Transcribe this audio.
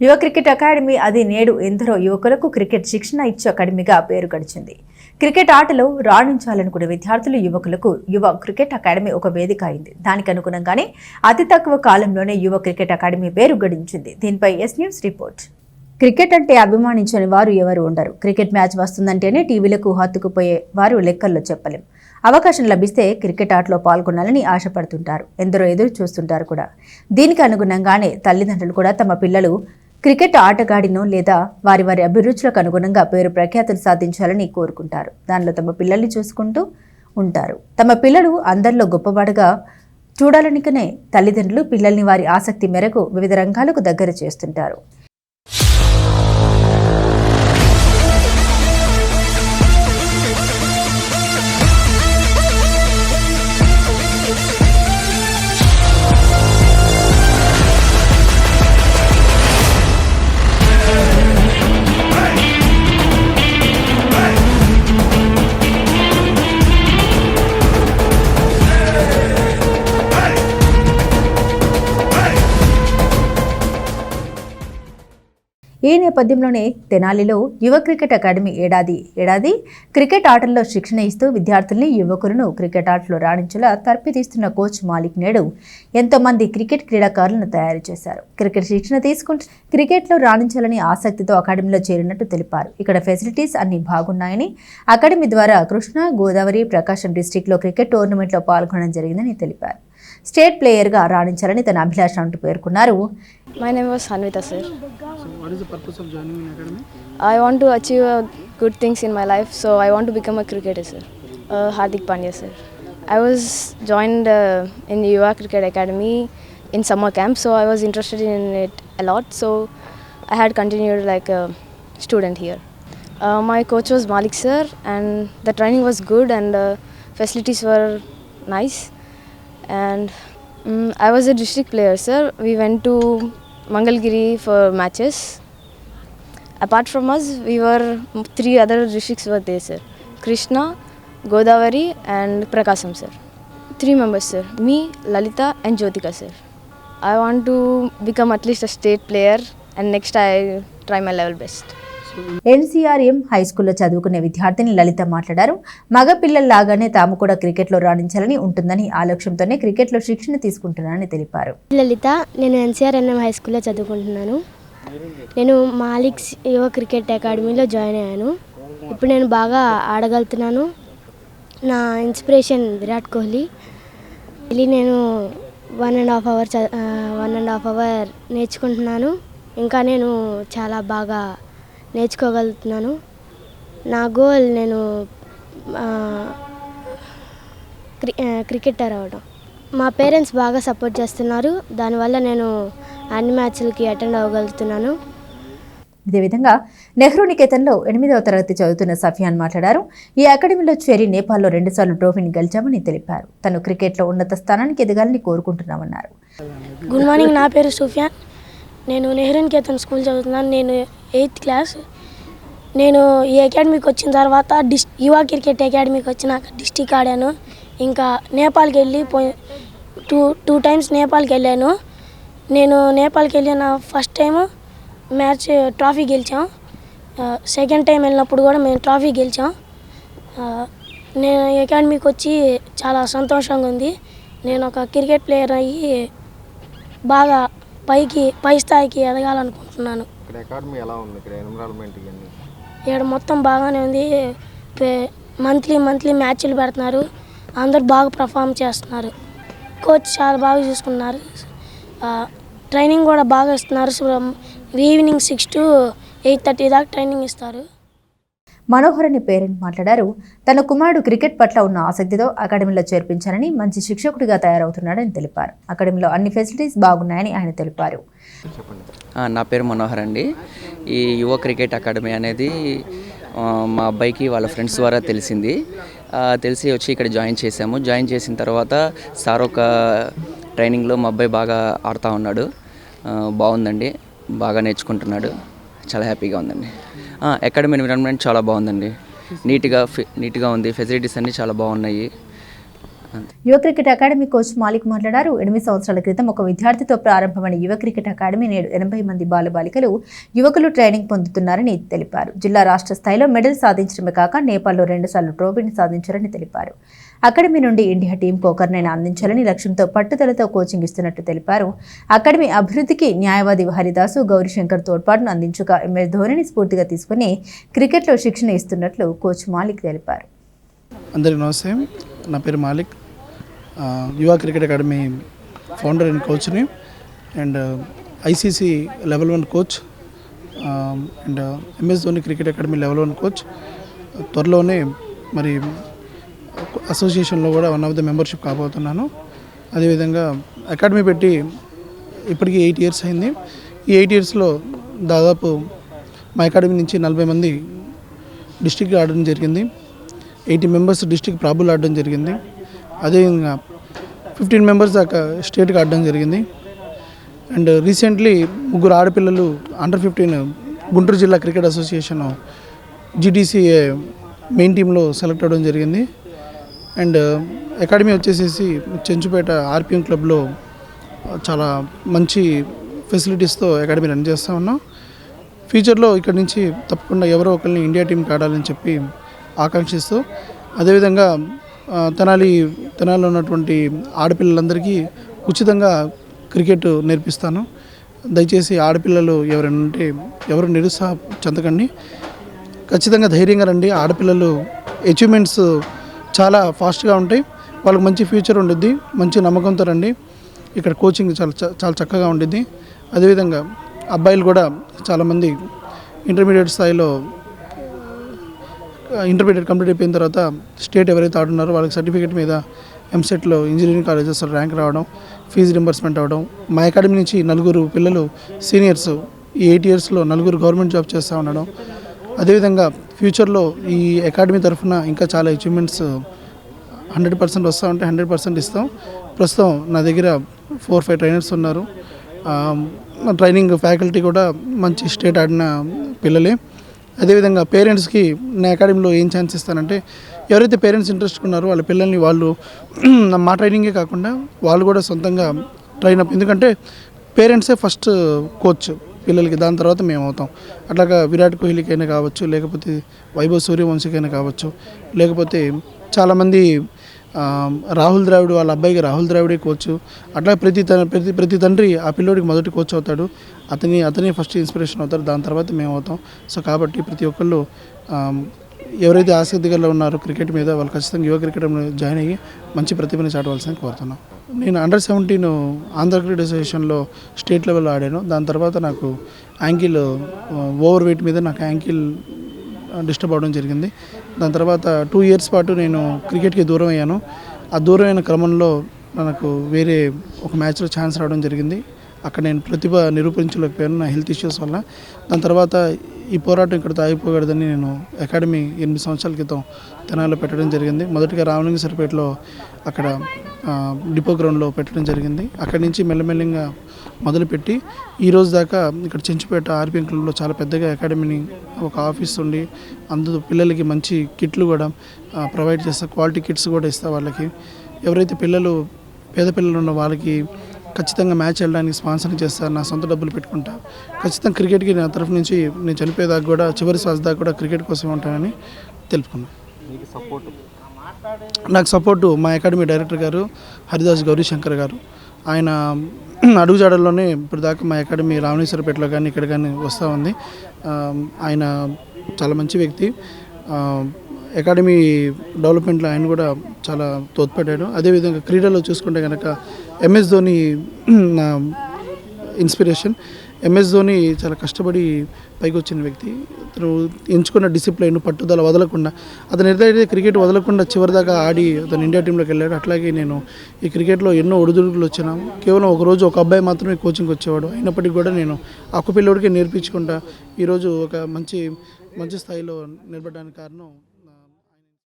యువ cricket academy అది నేడు ఎందరో యువకులకు క్రికెట్ శిక్షణ ఇచ్చే అకాడమీగా పేరు గడిచింది. క్రికెట్ ఆటలో రాణించాలనుకునే విద్యార్థులు యువకులకు యువ క్రికెట్ అకాడమీ ఒక వేదిక అయింది. దానికి అనుగుణంగానే అతి తక్కువ కాలంలోనే యువ క్రికెట్ అకాడమీ పేరు గడించింది. దీనిపై ఎస్ న్యూస్ రిపోర్ట్. క్రికెట్ అంటే అభిమానించని వారు ఎవరు ఉండరు. క్రికెట్ మ్యాచ్ వస్తుందంటేనే టీవీలకు హత్తుకుపోయే వారు లెక్కల్లో చెప్పలేం. అవకాశం లభిస్తే క్రికెట్ ఆటలో పాల్గొనాలని ఆశపడుతుంటారు. ఎందరో ఎదురు చూస్తుంటారు కూడా. దీనికి అనుగుణంగానే తల్లిదండ్రులు కూడా తమ పిల్లలు క్రికెట్ ఆటగాడినో లేదా వారి వారి అభిరుచులకు అనుగుణంగా పేరు ప్రఖ్యాతులు సాధించాలని కోరుకుంటారు. దానిలో తమ పిల్లల్ని చూసుకుంటూ ఉంటారు. తమ పిల్లలు అందరిలో గొప్పవాడుగా చూడాలనికనే తల్లిదండ్రులు పిల్లల్ని వారి ఆసక్తి మేరకు వివిధ రంగాలకు దగ్గర చేస్తుంటారు. ఈ నేపథ్యంలోనే తెనాలిలో యువ క్రికెట్ అకాడమీ ఏడాది ఏడాది క్రికెట్ ఆటల్లో శిక్షణ ఇస్తూ విద్యార్థుల్ని యువకులను క్రికెట్ ఆటలో రాణించేలా తర్పితీస్తున్న కోచ్ మాలిక్ నేడు ఎంతోమంది క్రికెట్ క్రీడాకారులను తయారు చేశారు. క్రికెట్ శిక్షణ తీసుకుంటూ క్రికెట్లో రాణించాలని ఆసక్తితో అకాడమీలో చేరినట్టు తెలిపారు. ఇక్కడ ఫెసిలిటీస్ అన్ని బాగున్నాయని అకాడమీ ద్వారా కృష్ణా గోదావరి ప్రకాశం డిస్టిక్లో క్రికెట్ టోర్నమెంట్లో పాల్గొనడం జరిగిందని తెలిపారు. స్టేట్ ప్లేయర్గా రాణించాలని తన అభిలాష అంటూ పేర్కొన్నారు purpose of joining in academy? I want to achieve uh, good things in my life, so I want to become a cricketer sir. Uh, Hardik Pandya sir. I was joined uh, in the Yuva Cricket Academy in summer camp, so I was interested in it a lot. So I had continued like a and mm I was a district player, sir. We went to Mangalgiri for matches. Apart from us, we were three other districts were there, sir. Krishna, Godavari, and Prakasam, sir. Three members, sir. Me, Lalita, and Jyotika, sir. I want to become at least a state player, and next I try my level best. NCRM high స్కూల్లో చదువుకునే విద్యార్థిని లలిత మాట్లాడారు. మగ పిల్లల్లాగానే తాము కూడా క్రికెట్లో రాణించాలని ఉంటుందని ఆ లక్ష్యంతోనే క్రికెట్లో శిక్షణ తీసుకుంటున్నానని తెలిపారు. లలిత నేను ఎన్సీఆర్ఎన్ఎం హై స్కూల్లో చదువుకుంటున్నాను. నేను మాలిక్స్ యువ క్రికెట్ అకాడమీలో జాయిన్ అయ్యాను. ఇప్పుడు నేను బాగా ఆడగలుగుతున్నాను. నా ఇన్స్పిరేషన్ విరాట్ కోహ్లీ. వెళ్ళి నేను one and half hour one and half hour నేర్చుకుంటున్నాను. ఇంకా నేను చాలా బాగా నేర్చుకోగలుగుతున్నాను. నా గోల్ నేను క్రికెటర్ అవ్వడం మా పేరెంట్స్ బాగా సపోర్ట్ చేస్తున్నారు. దానివల్ల నేను అన్ని మ్యాచ్లకి అటెండ్ అవ్వగలుగుతున్నాను. ఇదే విధంగా నెహ్రూ నికేతన్లో ఎనిమిదవ తరగతి చదువుతున్న సఫియాన్ మాట్లాడారు. ఈ అకాడమీలో చేరి నేపాల్లో రెండుసార్లు ట్రోఫీని గెలిచామని తెలిపారు. తను క్రికెట్లో ఉన్నత స్థానానికి ఎదగాలని కోరుకుంటున్నామన్నారు. గుడ్ మార్నింగ్ నా పేరు సుఫియాన్. నేను నెహ్రూన్ కేతన్ స్కూల్ చదువుతున్నాను. నేను ఎయిత్ క్లాస్. నేను ఈ అకాడమీకి వచ్చిన తర్వాత డిస్ యువ క్రికెట్ అకాడమీకి వచ్చినాక డిస్టిక్ ఆడాను. ఇంకా నేపాల్కి వెళ్ళి పో టూ టూ టైమ్స్ నేపాల్కి వెళ్ళాను. నేను నేపాల్కి వెళ్ళిన ఫస్ట్ టైం మ్యాచ్ ట్రాఫీ గెలిచాం. సెకండ్ టైం వెళ్ళినప్పుడు కూడా మేము ట్రాఫీ గెలిచాం. నేను అకాడమీకి వచ్చి చాలా సంతోషంగా ఉంది. నేను ఒక క్రికెట్ ప్లేయర్ అయ్యి బాగా పైకి పై స్థాయికి ఎదగాలనుకుంటున్నాను. ఇక్కడ అకాడమీ ఎలా ఉంది? ఇక్కడ ఎన్విరాన్మెంట్ ఇవన్నీ? ఇక్కడ మొత్తం బాగానే ఉంది. మంత్లీ మంత్లీ మ్యాచ్లు పెడుతున్నారు. అందరు బాగా పర్ఫామ్ చేస్తున్నారు. కోచ్ చాలా బాగా చూసుకున్నారు. ట్రైనింగ్ కూడా బాగా ఇస్తున్నారు. Evening six to eight thirty దాకా ట్రైనింగ్ ఇస్తారు. మనోహర్ అనే పేరెంట్ మాట్లాడారు. తన కుమారుడు క్రికెట్ పట్ల ఉన్న ఆసక్తితో అకాడమీలో చేర్పించారని మంచి శిక్షకుడిగా తయారవుతున్నాడని తెలిపారు. అకాడమీలో అన్ని ఫెసిలిటీస్ బాగున్నాయని ఆయన తెలిపారు. నా పేరు మనోహర్ అండి. ఈ యువ క్రికెట్ అకాడమీ అనేది మా అబ్బాయికి వాళ్ళ ఫ్రెండ్స్ ద్వారా తెలిసింది. తెలిసి వచ్చి ఇక్కడ జాయిన్ చేశాము. జాయిన్ చేసిన తర్వాత సార్ ఒక ట్రైనింగ్లో మా అబ్బాయి బాగా ఆడుతూ ఉన్నాడు. బాగుందండి. బాగా నేర్చుకుంటున్నాడు. చాలా హ్యాపీగా ఉందండి. అకాడమీ ఎన్విరాన్మెంట్ చాలా బాగుందండి. నీట్గా ఫి నీట్గా ఉంది. ఫెసిలిటీస్ అన్నీ చాలా బాగున్నాయి. యువ క్రికెట్ అకాడమీ కోచ్ మాలిక్ మాట్లాడారు. ఎనిమిది సంవత్సరాల క్రితం ఒక విద్యార్థితో ప్రారంభమైన యువ క్రికెట్ అకాడమీ నేడు ఎనభై మంది బాలబాలికలు యువకులు ట్రైనింగ్ పొందుతున్నారని తెలిపారు. జిల్లా రాష్ట్ర స్థాయిలో మెడల్ సాధించడమే కాక నేపాల్లో రెండుసార్లు ట్రోఫీని సాధించారని తెలిపారు. అకాడమీ నుండి ఇండియా టీంకు ఒకరినైనా అందించాలని లక్ష్యంతో పట్టుదలతో కోచింగ్ ఇస్తున్నట్టు తెలిపారు. అకాడమీ అభివృద్ధికి న్యాయవాది హరిదాసు గౌరీశంకర్ తోడ్పాటును అందించగా ఎంఎస్ ధోనిని స్ఫూర్తిగా తీసుకుని క్రికెట్లో శిక్షణ ఇస్తున్నట్లు కోచ్ మాలిక్ తెలిపారు. అందరికీ నమస్తే నా పేరు Malik. Yuva cricket academy founder and కోచ్ని. And uh, ICC level one coach. And uh, MS Dhoni cricket academy level one coach. త్వరలోనే మరి అసోసియేషన్లో కూడా వన్ ఆఫ్ ద మెంబర్షిప్ కాబోతున్నాను. అదేవిధంగా అకాడమీ పెట్టి ఇప్పటికీ ఎయిట్ ఇయర్స్ అయింది. ఈ ఎయిట్ ఇయర్స్లో దాదాపు మా అకాడమీ నుంచి నలభై మంది డిస్టిక్ ఆడడం జరిగింది. ఎయిటీ మెంబర్స్ డిస్టిక్ ప్రాబుల్ ఆడడం జరిగింది. అదేవిధంగా ఫిఫ్టీన్ మెంబర్స్ దాకా స్టేట్కి ఆడడం జరిగింది. అండ్ రీసెంట్లీ ముగ్గురు ఆడపిల్లలు అండర్ ఫిఫ్టీన్ గుంటూరు జిల్లా క్రికెట్ అసోసియేషన్ జీటీసీఏ మెయిన్ టీంలో సెలెక్ట్ అవ్వడం జరిగింది. అండ్ అకాడమీ వచ్చేసేసి చెంచుపేట ఆర్పిఎం క్లబ్లో చాలా మంచి ఫెసిలిటీస్తో అకాడమీ రన్ చేస్తూ ఉన్నాం. ఫ్యూచర్లో ఇక్కడ నుంచి తప్పకుండా ఎవరో ఒకరిని ఇండియా టీంకి ఆడాలని చెప్పి ఆకాంక్షిస్తూ అదేవిధంగా తెనాలి తెనాలిలో ఉన్నటువంటి ఆడపిల్లలందరికీ ఉచితంగా క్రికెట్ నేర్పిస్తాను. దయచేసి ఆడపిల్లలు ఎవరైనా ఉంటే ఎవరు నిరుత్సాహ చెందకండి. ఖచ్చితంగా ధైర్యంగా రండి. ఆడపిల్లలు అచీవ్మెంట్స్ చాలా ఫాస్ట్గా ఉంటాయి. వాళ్ళకి మంచి ఫ్యూచర్ ఉండిద్ది. మంచి నమ్మకంతో రండి. ఇక్కడ కోచింగ్ చాలా చ- చాలా చక్కగా ఉండిద్ది. అదేవిధంగా అబ్బాయిలు కూడా చాలామంది ఇంటర్మీడియట్ స్థాయిలో ఇంటర్మీడియట్ కంప్లీట్ అయిపోయిన తర్వాత స్టేట్ ఎవరైతే ఆడున్నారో వాళ్ళకి సర్టిఫికేట్ మీద ఎంసెట్లో ఇంజనీరింగ్ కాలేజెస్ ర్యాంక్ రావడం ఫీజు రింబర్స్మెంట్ అవ్వడం. మా అకాడమీ నుంచి నలుగురు పిల్లలు సీనియర్స్ ఈ ఎయిట్ ఇయర్స్లో నలుగురు గవర్నమెంట్ జాబ్ చేస్తూ ఉండడం. అదేవిధంగా ఫ్యూచర్లో ఈ అకాడమీ తరఫున ఇంకా చాలా అచీవ్మెంట్స్ హండ్రెడ్ పర్సెంట్ వస్తూ ఉంటే హండ్రెడ్ పర్సెంట్ ఇస్తాం. ప్రస్తుతం నా దగ్గర ఫోర్ ఫైవ్ ట్రైనర్స్ ఉన్నారు. ట్రైనింగ్ ఫ్యాకల్టీ కూడా మంచి స్టేట్ ఆడిన పిల్లలే. అదేవిధంగా పేరెంట్స్కి నా అకాడమీలో ఏం ఛాన్స్ ఇస్తానంటే ఎవరైతే పేరెంట్స్ ఇంట్రెస్ట్ ఉన్నారో వాళ్ళ పిల్లల్ని వాళ్ళు మా ట్రైనింగే కాకుండా వాళ్ళు కూడా సొంతంగా ట్రైన్ అప్. ఎందుకంటే పేరెంట్సే ఫస్ట్ కోచ్ పిల్లలకి దాని తర్వాత మేము అవుతాం. అట్లాగా విరాట్ కోహ్లీకైనా కావచ్చు లేకపోతే వైభవ్ సూర్యవంశీకైనా కావచ్చు లేకపోతే చాలామంది రాహుల్ ద్రావిడ్ వాళ్ళ అబ్బాయికి రాహుల్ ద్రావిడే కోచ్ అట్లా ప్రతి తన ప్రతి ప్రతి తండ్రి ఆ పిల్లోడికి మొదటి కోచ్ అవుతాడు. అతని అతనే ఫస్ట్ ఇన్స్పిరేషన్ అవుతారు. దాని తర్వాత మేము అవుతాం. సో కాబట్టి ప్రతి ఒక్కళ్ళు ఎవరైతే ఆసక్తిగా ఉన్నారో క్రికెట్ మీద వాళ్ళు ఖచ్చితంగా యువ క్రికెట్లో జాయిన్ అయ్యి మంచి ప్రతిభని చాటవలసింది కోరుతున్నాను నేను అండర్ సెవెంటీన్ ఆంధ్ర క్రికెట్ అసోసియేషన్లో స్టేట్ లెవెల్లో ఆడాను. దాని తర్వాత నాకు యాంకిల్ ఓవర్ వెయిట్ మీద నాకు యాంకిల్ డిస్టర్బ్ అవడం జరిగింది. దాని తర్వాత టూ ఇయర్స్ పాటు నేను క్రికెట్కి దూరం అయ్యాను. ఆ దూరం అయిన క్రమంలో నాకు వేరే ఒక మ్యాచ్లో ఛాన్స్ రావడం జరిగింది. అక్కడ నేను ప్రతిభ నిరూపించలేకపోయాను నా హెల్త్ ఇష్యూస్ వల్ల. దాని తర్వాత ఈ పోరాటం ఇక్కడ ఆగిపోకూడదని నేను అకాడమీ ఎనిమిది సంవత్సరాల క్రితం తెనాలిలో పెట్టడం జరిగింది. మొదటిగా రామలింగసరిపేటలో అక్కడ డిపో గ్రౌండ్లో పెట్టడం జరిగింది. అక్కడి నుంచి మెల్లమెల్లంగా మొదలుపెట్టి ఈ రోజు దాకా ఇక్కడ చెంచుపేట ఆర్పిఎం క్లబ్లో చాలా పెద్దగా అకాడమీని ఒక ఆఫీస్ ఉండి అందులో పిల్లలకి మంచి కిట్లు కూడా ప్రొవైడ్ చేస్తా క్వాలిటీ కిట్స్ కూడా ఇస్తా వాళ్ళకి. ఎవరైతే పిల్లలు పేద పిల్లలు ఉన్న వాళ్ళకి ఖచ్చితంగా మ్యాచ్ వెళ్ళడానికి స్పాన్సర్ చేస్తాను నా సొంత డబ్బులు పెట్టుకుంటా. ఖచ్చితంగా క్రికెట్కి నా తరఫు నుంచి నేను చనిపోయేదాకా కూడా చివరి శ్వాస దాకా కూడా క్రికెట్ కోసం ఉంటానని తెలుపుకున్నాను సపోర్ట్ నాకు సపోర్టు మా అకాడమీ డైరెక్టర్ గారు హరిదాస్ గౌరీశంకర్ గారు. ఆయన అడుగుజాడల్లోనే ఇప్పుడు దాకా మా అకాడమీ రామేశ్వరపేటలో కానీ ఇక్కడ కానీ వస్తూ ఉంది. ఆయన చాలా మంచి వ్యక్తి. అకాడమీ డెవలప్మెంట్లో ఆయన కూడా చాలా తోడ్పడ్డాడు. అదేవిధంగా క్రీడలో చూసుకుంటే కనుక ఎంఎస్ ధోని నా ఇన్స్పిరేషన్. ఎంఎస్ ధోని చాలా కష్టపడి పైకి వచ్చిన వ్యక్తి. అతను ఎంచుకున్న డిసిప్లైన్ పట్టుదల వదలకుండా అతను ఏదైతే క్రికెట్ వదలకుండా చివరిదాకా ఆడి అతను ఇండియా టీంలోకి వెళ్ళాడు. అట్లాగే నేను ఈ క్రికెట్లో ఎన్నో ఒడిదుడుకులు వచ్చినా కేవలం ఒక రోజు ఒక అబ్బాయి మాత్రమే కోచింగ్ వచ్చేవాడు. అయినప్పటికీ కూడా నేను ఆ పిల్లోడికి నేర్పించుకుంటా. ఈరోజు ఒక మంచి మంచి స్థాయిలో నిలబడడానికి కారణం